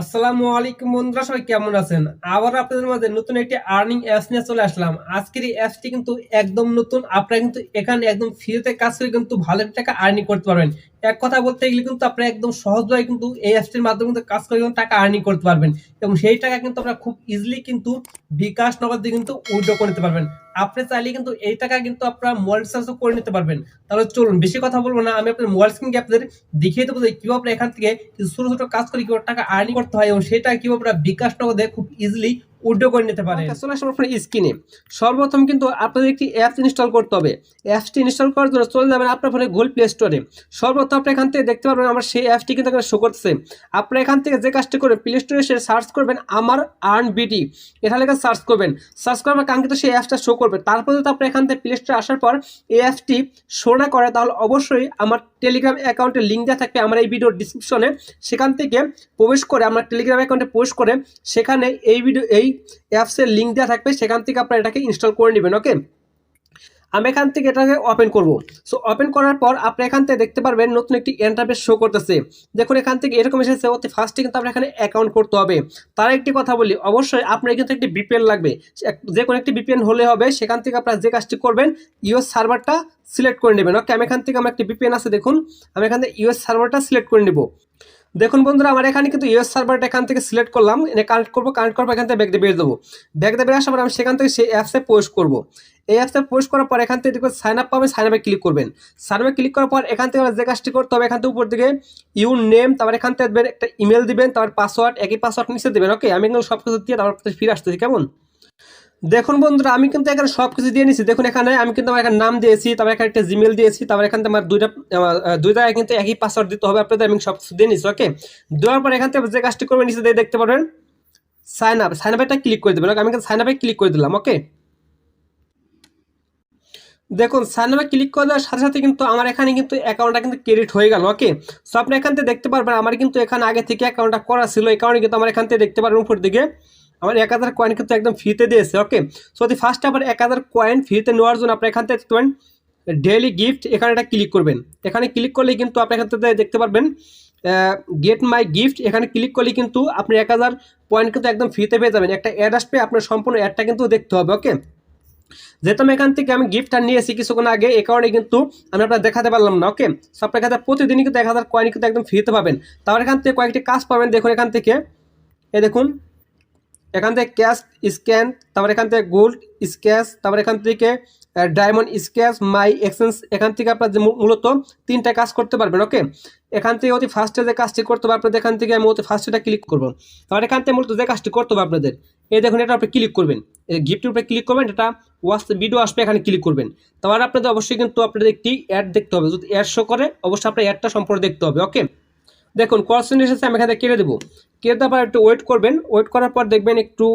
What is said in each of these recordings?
আসসালামু আলাইকুম বন্ধুরা, সবাই কেমন আছেন? আবার আপনাদের মাঝে নতুন একটি আর্নিং অ্যাপস নিয়ে চলে আসলাম। আজকের এই অ্যাপসটি কিন্তু একদম নতুন। আপনারা কিন্তু এখানে একদম ফ্রিতে কাজ করে কিন্তু ভালো টাকা আর্নিং করতে পারবেন। এক কথা বলতে গেলে কিন্তু আপনারা একদম সহজভাবে কিন্তু এই অ্যাপসটির মাধ্যমে কিন্তু কাজ করে কিন্তু টাকা আর্নিং করতে পারবেন। এবং সেই টাকা কিন্তু আপনারা খুব ইজিলি কিন্তু বিকাশ নগদ দিয়ে কিন্তু উইড্রো করে নিতে পারবেন। আপনি চাইলে কিন্তু এই টাকা কিন্তু আপনারা মোবাইল রিচার্জও করে নিতে পারবেন। তাহলে চলুন, বেশি কথা বলব না, আমি আপনার মোবাইল স্ক্রিনকে আপনাদের দেখিয়ে দেবো যে কীভাবে আপনারা এখান থেকে ছোট ছোট কাজ করে কীভাবে টাকা আর্নিং করতে হয় এবং সেটা কীভাবে আপনারা বিকাশ নগদে খুব ইজিলি উইড্রো করে নিতে পারেন। চলে আসলাম আপনার স্ক্রিনে। সর্বপ্রথম কিন্তু আপনাদের একটি অ্যাপস ইনস্টল করতে হবে। অ্যাপসটি ইনস্টল করার জন্য চলে যাবেন আপনার ফোনে গুগল প্লে স্টোরে সর্বপ্রথম আপনি এখান থেকে দেখতে পারবেন আমার সেই অ্যাপসটি কিন্তু এখানে শো করতেছে। আপনি এখান থেকে যে কাজটি করবেন প্লে স্টোরে এসে সার্চ করবেন আমার আর্ন বিডি এটা লেখা সার্চ করবেন। সার্চ করার পর কাঙ্ক্ষিত সেই অ্যাপসটা শো করবে। তারপর যদি আপনি এখান থেকে প্লে স্টোরে আসার পর এই অ্যাপসটি শো না করে, তাহলে অবশ্যই আমার টেলিগ্রাম অ্যাকাউন্টের লিঙ্ক দেওয়া থাকবে আমার এই ভিডিওর ডিসক্রিপশনে সেখান থেকে প্রবেশ করে, আমার টেলিগ্রাম অ্যাকাউন্টে প্রবেশ করে, সেখানে এই ভিডিও এই অ্যাপসের লিঙ্ক দেওয়া থাকবে, সেখান থেকে আপনারা এটাকে ইনস্টল করে নেবেন ওকে আমি এখান থেকে এটাকে ওপেন করব। সো ওপেন করার পর আপনি এখান থেকে দেখতে পারবেন নতুন একটি ইন্টারফেস শো করতেছে। দেখুন, এখান থেকে এরকম এসেছে, অতি ফার্স্টে কিন্তু আপনার এখানে অ্যাকাউন্ট করতে হবে। তার একটি কথা বলি, অবশ্যই আপনার কিন্তু একটি বিপিএন লাগবে। যে কোনো একটি বিপিএন হলে হবে, সেখান থেকে আপনারা যে কাজটি করবেন ইউএস সার্ভারটা সিলেক্ট করে নেবেন ওকে আমি এখান থেকে আমার একটি বিপিএন আছে, দেখুন। আমি এখান থেকে ইউএস সার্ভারটা সিলেক্ট করে নেব। দেখুন বন্ধুরা, আমার এখানে কিন্তু ইউএস সার্ভারটা এখান থেকে সিলেক্ট করলাম। এনে কানেক্ট করব কানেক্ট করব এখান থেকে ব্যাগ দিয়ে বের দেবো। ব্যাগ দিয়ে বের আসার পর আমি সেখান থেকে সেই অ্যাপসে পোস্ট করব। এই অ্যাপসে পোস্ট করার পর এখান থেকে দেখবেন সাইন আপ পাবেন সাইন আপে ক্লিক করবেন। সাইন আপে ক্লিক করার পর এখান থেকে যে কাজটি করতে হবে, এখান থেকে উপর দিকে ইউর নেম তারপর এখান থেকে দেবেন একটা ইমেল দিবেন, তারপর পাসওয়ার্ড একই পাসওয়ার্ড নিচে দেবেন ওকে আমি এখানে সব কিছু দিয়ে তারপর ফিরে আসতেছি, কেমন? দেখুন বন্ধুরা, আমি কিন্তু এখানে সব কিছু দিয়ে নিছি। দেখুন এখানে আমি কিন্তু আমার এখানে নাম দিয়েছি, তারপর এখানে একটা জিমেল দিয়েছি, তারপর এখান থেকে আমার দুইটা দুই জায়গায় কিন্তু একই পাসওয়ার্ড দিতে হবে আপনাদের, আমি সব কিছু দিয়ে নিছি ওকে দেওয়ার পর এখান থেকে যে কাজটি করবেন, নিচে দিয়ে দেখতে পারবেন সাইন আপ সাইন আপটা ক্লিক করে দেবেন ওকে আমি কিন্তু সাইন আপে ক্লিক করে দিলাম ওকে দেখুন সাইন আপে ক্লিক করে দেওয়ার সাথে সাথে কিন্তু আমার এখানে কিন্তু অ্যাকাউন্টটা কিন্তু ক্রেডিট হয়ে গেল ওকে সো আপনি এখান থেকে দেখতে পারবেন, আমার কিন্তু এখানে আগে থেকে অ্যাকাউন্টটা করা ছিল, এই কারণে কিন্তু আমার এখান থেকে দেখতে পারবেন উপর দিকে। আমার এক হাজার কয়েন কিন্তু একদম ফ্রিতে দিয়েছে ওকে সো যদি ফার্স্ট আবার এক হাজার কয়েন ফ্রিতে নেওয়ার জন্য আপনি এখান থেকে দেখতে পারেন ডেইলি গিফট এখানে একটা ক্লিক করবেন। এখানে ক্লিক করলেই কিন্তু আপনি এখান থেকে দেখতে পারবেন গেট মাই গিফট এখানে ক্লিক করলে কিন্তু আপনি এক হাজার পয়েন্ট কিন্তু একদম ফ্রিতে পেয়ে যাবেন। একটা অ্যাড আসবে, আপনার সম্পূর্ণ অ্যাডটা কিন্তু দেখতে হবে ওকে যেহেতু আমি এখান থেকে আমি গিফটটা নিয়েছি কিছুক্ষণ আগে, এ কারণে কিন্তু আমি আপনার দেখাতে পারলাম না ওকে সব আপনার কাছে প্রতিদিনই কিন্তু এক হাজার কয়েন কিন্তু একদম ফ্রিতে পাবেন। তারপর এখান থেকে কয়েকটি কাজ পাবেন, দেখুন এখান থেকে। এ দেখুন এখান থেকে ক্যাশ স্ক্যান, তারপর এখান থেকে গোল্ড স্ক্যাচ তারপর এখান থেকে ডায়মন্ড স্ক্যাচ মাই এক্সচেঞ্জ, এখান থেকে আপনার মূলত তিনটা কাজ করতে পারবেন ওকে এখান থেকে অতি ফার্স্টে যে কাজটি করতে হবে আপনাদের, এখান থেকে আমি অতি ফার্স্টেটা ক্লিক করব। তারপর এখান থেকে মূলত যে কাজটি করতে হবে আপনাদের, এই দেখুন এটা আপনি ক্লিক করবেন। এই গিফটের উপরে ক্লিক করবেন, এটা ওয়াচ ভিডিও আসবে, এখানে ক্লিক করবেন। তারপর আপনাদের অবশ্যই কিন্তু আপনাদের একটি অ্যাড দেখতে হবে, যদি অ্যাড শো করে, অবশ্যই আপনার অ্যাডটা সম্পর্কে দেখতে হবে ওকে দেখুন কোয়াশ্চেন এসেছে, আমি এখানে কেটে দেবো। কেটে দেওয়ার একটু ওয়েট করবেন। ওয়েট করার পর দেখবেন একটু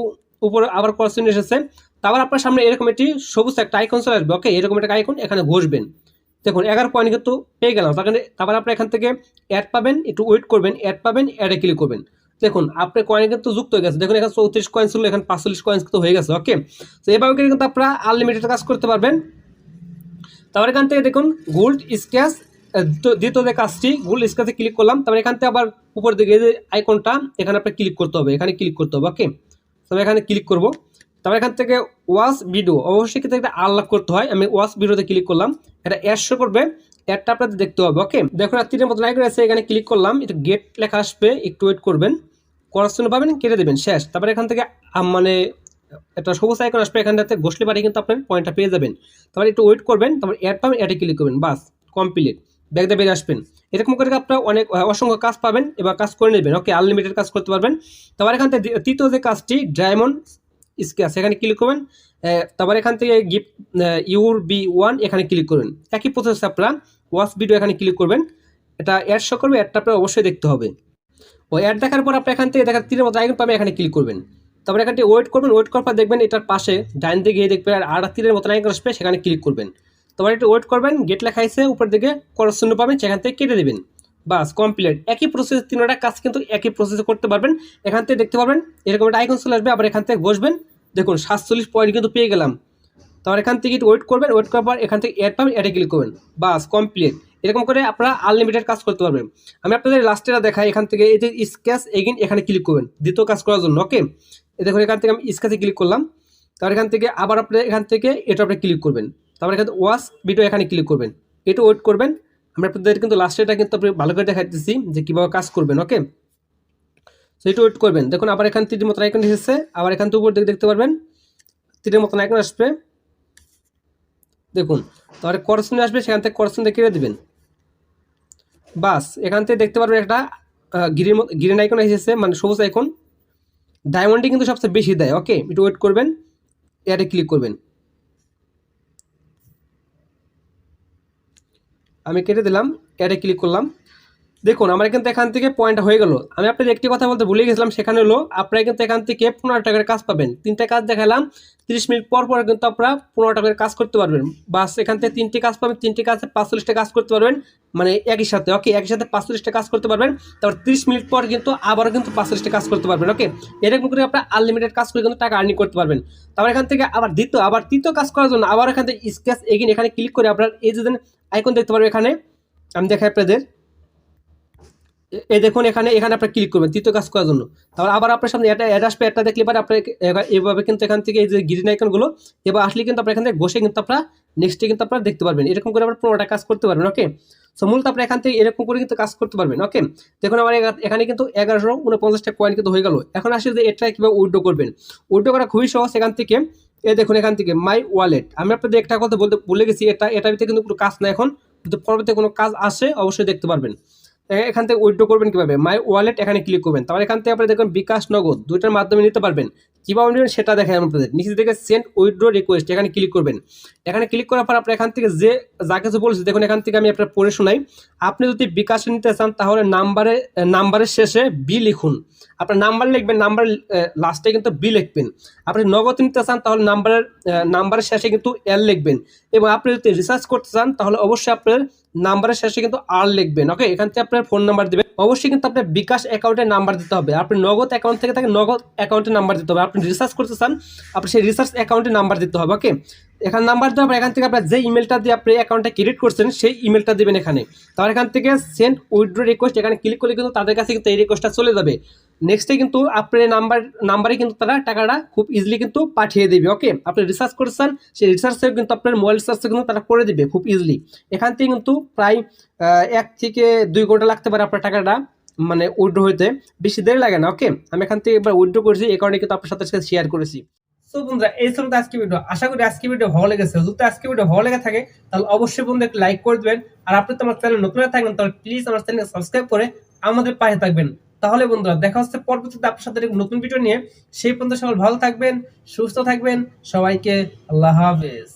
উপরে আবার কোয়াশ্চেন এসেছে। তারপর আপনার সামনে এরকম একটি সবুজ একটা আইকন চলে আসবে ওকে এরকম একটা আইকন এখানে ঘষবেন। দেখুন, এগারো পয়েন্ট কিন্তু পেয়ে গেলাম। তারপরে তারপর আপনি এখান থেকে অ্যাড পাবেন, একটু ওয়েট করবেন অ্যাড পাবেন অ্যাডে ক্লিক করবেন। দেখুন, আপনার কয়েন কিন্তু যুক্ত হয়ে গেছে। দেখুন, এখানে চৌত্রিশ কয়েন ছিল, এখানে পাঁচচল্লিশ কয়েন কিন্তু হয়ে গেছে ওকে তো এভাবে কিন্তু আপনারা আনলিমিটেড কাজ করতে পারবেন। তারপর এখান থেকে দেখুন গোল্ড স্ক্যাচ দ্বিতীয় যে কাজটি গোল্ড স্ক্যাচে ক্লিক করলাম, তারপর এখান থেকে আবার উপর দিকে যে আইকনটা এখানে আপনার ক্লিক করতে হবে, এখানে ক্লিক করতে হবে ওকে তবে এখানে ক্লিক করব। তারপর এখান থেকে ওয়াচ ভিডিও অবশ্যই কিন্তু একটা আনলক করতে হয়, আমি ওয়াচ ভিডিওতে ক্লিক করলাম, এটা অ্যাড শো করবে অ্যাডটা আপনাদের দেখতে হবে ওকে দেখুন আর তিনের মতো লাইক রয়েছে এখানে ক্লিক করলাম একটু গেট লেখা আসবে, একটু ওয়েট করবেন, করার জন্য পাবেন, কেটে দেবেন, শেষ। তারপর এখান থেকে মানে একটা সবুজ আইকন আসবে এখানটাতে ঘষলে পারে কিন্তু আপনার পয়েন্টটা পেয়ে যাবেন। তারপর একটু ওয়েট করবেন, তারপর অ্যাড পাবেন অ্যাডে ক্লিক করবেন, বাস কমপ্লিট ব্যাগ দিয়ে বেরিয়ে আসবেন। এরকম করে আপনার অনেক অসংখ্য কাজ পাবেন এবার কাজ করে নেবেন। ওকে আনলিমিটেড কাজ করতে পারবেন। তারপর এখান থেকে তৃতীয় যে কাজটি ডায়মন্ড স্কেচ এখানে ক্লিক করবেন। তারপর এখান থেকে গিফট ইউর বি ওয়ান এখানে ক্লিক করবেন। একই প্রসেস আপনারা ওয়াচ ভিডিও এখানে ক্লিক করবেন। এটা অ্যাড শো করবে অ্যাডটা আপনার অবশ্যই দেখতে হবে। ও অ্যাড দেখার পর আপনি এখান থেকে দেখার তীরের মতো আইকন পাবেন, এখানে ক্লিক করবেন। তারপরে এখানটি ওয়েট করবেন ওয়েট করার পর দেখবেন এটার পাশে ডাইন দিকে গিয়ে দেখবেন আর আর তীরের মতো আইকন আসবে, সেখানে ক্লিক করবেন। তারপরে একটু ওয়েট করবেন গেট লেখা আছে, উপর দিকে করশূন্য পাবেন, সেখান থেকে কেটে দেবেন। বাস কমপ্লিট একই প্রসেস তিনটা কাজ কিন্তু একই প্রসেসে করতে পারবেন। এখান থেকে দেখতে পারবেন, এরকম একটা আইকন চলে আসবে, আবার এখান থেকে বসবেন। দেখুন, সাতচল্লিশ পয়েন্ট কিন্তু পেয়ে গেলাম। তারপর এখান থেকে একটু ওয়েট করবেন ওয়েট করার পর এখান থেকে অ্যাড পাবেন অ্যাডে ক্লিক করবেন। বাস কমপ্লিট এরকম করে আপনারা আনলিমিটেড কাজ করতে পারবেন। আমি আপনাদের লাস্টেরা দেখাই, এখান থেকে এই যে স্ক্যাচ এগিন এখানে ক্লিক করবেন। দ্বিতীয় কাজ করার জন্য ওকে দেখুন, এখান থেকে আমি স্ক্যাচে ক্লিক করলাম। তারপর এখান থেকে আবার আপনি, এখান থেকে এটা আপনি ক্লিক করবেন। এখান থেকে ওয়াশ ভিডিও এখানে ক্লিক করবেন। এটা ওয়েট করবেন। আমরা আপনাদের কিন্তু লাস্টেটা কিন্তু আপনি ভালো করে দেখাইতেছি যে কীভাবে কাজ করবেন ওকে সো এটা ওয়েট করবেন। দেখুন, আবার এখান তীরের মতন আইকন এসেছে। আবার এখান থেকে উপর দিকে দেখতে পারবেন। তীরের মতন আইকন আসবে। দেখুন তারপরে করসনে আসবে, সেখান থেকে করসন দিয়ে কেটে দেবেন। বাস, এখান থেকে দেখতে পারবেন একটা মতো গ্রিন আইকন এসেছে মানে সবুজ আইকন ডায়মন্ডই কিন্তু সবচেয়ে বেশি দেয় ওকে একটু ওয়েট করবেন। এয়ারে ক্লিক করবেন। আমি কেটে দিলাম এটা ক্লিক করলাম। দেখুন, আমার কিন্তু এখান থেকে পয়েন্ট হয়ে গেল। আমি আপনাদের একটি কথা বলতে ভুলে গেছিলাম, সেখানে হলো আপনারা কিন্তু এখান থেকে পনেরো টাকার কাজ পাবেন। তিনটা কাজ দেখালাম, তিরিশ মিনিট পর পর কিন্তু আপনারা পনেরো টাকার কাজ করতে পারবেন। বাস, এখান থেকে তিনটি কাজ পাবেন, তিনটি কাজে পাঁচচল্লিশটা কাজ করতে পারবেন মানে একই সাথে ওকে একই সাথে পাঁচচল্লিশটা কাজ করতে পারবেন। তারপর তিরিশ মিনিট পর কিন্তু আবারও কিন্তু পাঁচচল্লিশটা কাজ করতে পারবেন ওকে এরকম করে আপনারা আনলিমিটেড কাজ করে কিন্তু টাকা আর্নিং করতে পারবেন। তারপর এখান থেকে আবার দ্বিতীয়, আবার তৃতীয় কাজ করার জন্য আবার এখান থেকে স্কেচ এগিন এখানে ক্লিক করে আপনার এই যে আইকন দেখতে পারবেন এখানে। আমি দেখাই আপনাদের। এ- দেখুন, এখানে এখানে আপনি ক্লিক করবেন, তৃতীয় কাজ করার জন্য। তারপর আবার আপনার সামনে এটা অ্যাড আসবে একটা দেখলে পরে আপনার এভাবে কিন্তু এখান থেকে এই যে গ্রিন আইকনগুলো এবার আসলে কিন্তু আপনার এখান থেকে বসে কিন্তু আপনারা নেক্সটে কিন্তু আপনারা দেখতে পারবেন। এরকম করে আপনার পনেরোটা কাজ করতে পারবেন ওকে সো মূলত আপনি এখান থেকে এরকম করে কিন্তু কাজ করতে পারবেন ওকে দেখুন, আমার এখানে কিন্তু এগারোশো উনপঞ্চাশটা কয়েন কিন্তু হয়ে গেল। এখন আসলে যে এটা কীভাবে উইড্রো করবেন? উইড্রো করা খুবই সহজ, এখান থেকে, এ দেখুন, এখান থেকে মাই ওয়ালেট আমি আপনাদের একটা কথা বলতে ভুলে গেছি, এটা এটা ভিতরে কিন্তু কোনো কাজ না এখন। যদি পরবর্তী কোনো কাজ আসে, অবশ্যই দেখতে পারবেন। এখান থেকে উইথড্র করবেন কীভাবে? মাই ওয়ালেট এখানে ক্লিক করবেন। তারপর এখান থেকে আপনি দেখবেন বিকাশ নগদ, দুইটার মাধ্যমে নিতে পারবেন। কীভাবে নেবেন সেটা আমি আপনাদের। নিচে থেকে সেন্ড উইথড্র রিকোয়েস্ট এখানে ক্লিক করবেন। এখানে ক্লিক করার পর আপনি এখান থেকে যে, যা কিছু বলছি, দেখুন এখান থেকে আমি আপনার পড়ে শোনাই। আপনি যদি বিকাশ নিতে চান, তাহলে নাম্বারে নাম্বারের শেষে বি লিখুন। আপনার নাম্বার লিখবেন নাম্বার লাস্টে কিন্তু বি লিখবেন। আপনি নগদ নিতে চান, তাহলে নাম্বারের নাম্বারের শেষে কিন্তু এল লিখবেন। এবং আপনি যদি রিসার্চ করতে চান, তাহলে অবশ্যই আপনার নাম্বারের শেষে কিন্তু আর লিখবেন ওকে এখান থেকে আপনার ফোন নাম্বার দেবেন। অবশ্যই কিন্তু আপনার বিকাশ অ্যাকাউন্টের নাম্বার দিতে হবে। আপনি নগদ অ্যাকাউন্ট থেকে তাকে নগদ অ্যাকাউন্টের নাম্বার দিতে হবে। আপনি রিসার্চ করতে চান আপনি সেই রিসার্চ অ্যাকাউন্টের নাম্বার দিতে হবে ওকে এখানে নাম্বার দেওয়ার পর এখান থেকে আপনার যে ইমেলটা দিয়ে আপনি অ্যাকাউন্টটা ক্রিয়েট করছেন, সেই ইমেলটা দেবেন এখানে। তারপর এখান থেকে সেন্ড উইথড্র রিকোয়েস্ট এখানে ক্লিক করলে কিন্তু তাদের কাছে কিন্তু এই রিকোয়েস্টটা চলে যাবে। নেক্সটে কিন্তু আপনার নাম্বার নাম্বারে কিন্তু তারা টাকাটা খুব ইজিলি কিন্তু পাঠিয়ে দেবে ওকে আপনি রিসার্চ করছেন সেই রিসার্চেও কিন্তু আপনার মোবাইল রিসার্চে কিন্তু তারা করে দেবে খুব ইজিলি এখান থেকে কিন্তু প্রায় এক থেকে দুই ঘণ্টা লাগতে পারে আপনার টাকাটা। মানে উইথড্র হইতে বেশি দেরি লাগে না ওকে আমি এখান থেকে এবার উইথড্র করেছি, এই কারণে কিন্তু আপনার সাথে শেয়ার করেছি। সো বন্ধুরা, এই ছিল আজকে ভিডিও আশা করি আজকে ভিডিও ভালো লেগেছে। যদি আজকে ভিডিও ভালো লেগে থাকে, তাহলে অবশ্যই বন্ধু একটু লাইক করে দেবেন। আর আপনি তো আমার চ্যানেল নতুন থাকবেন তাহলে প্লিজ আমার চ্যানেল সাবস্ক্রাইব করে আমাদের পাশে থাকবেন। তাহলে বন্ধুরা, দেখা হচ্ছে পরবর্তীতে আপনার সাথে নতুন ভিডিও নিয়ে। সেই পর্যন্ত সবাই ভালো থাকবেন, সুস্থ থাকবেন। সবাইকে আল্লাহ হাফেজ।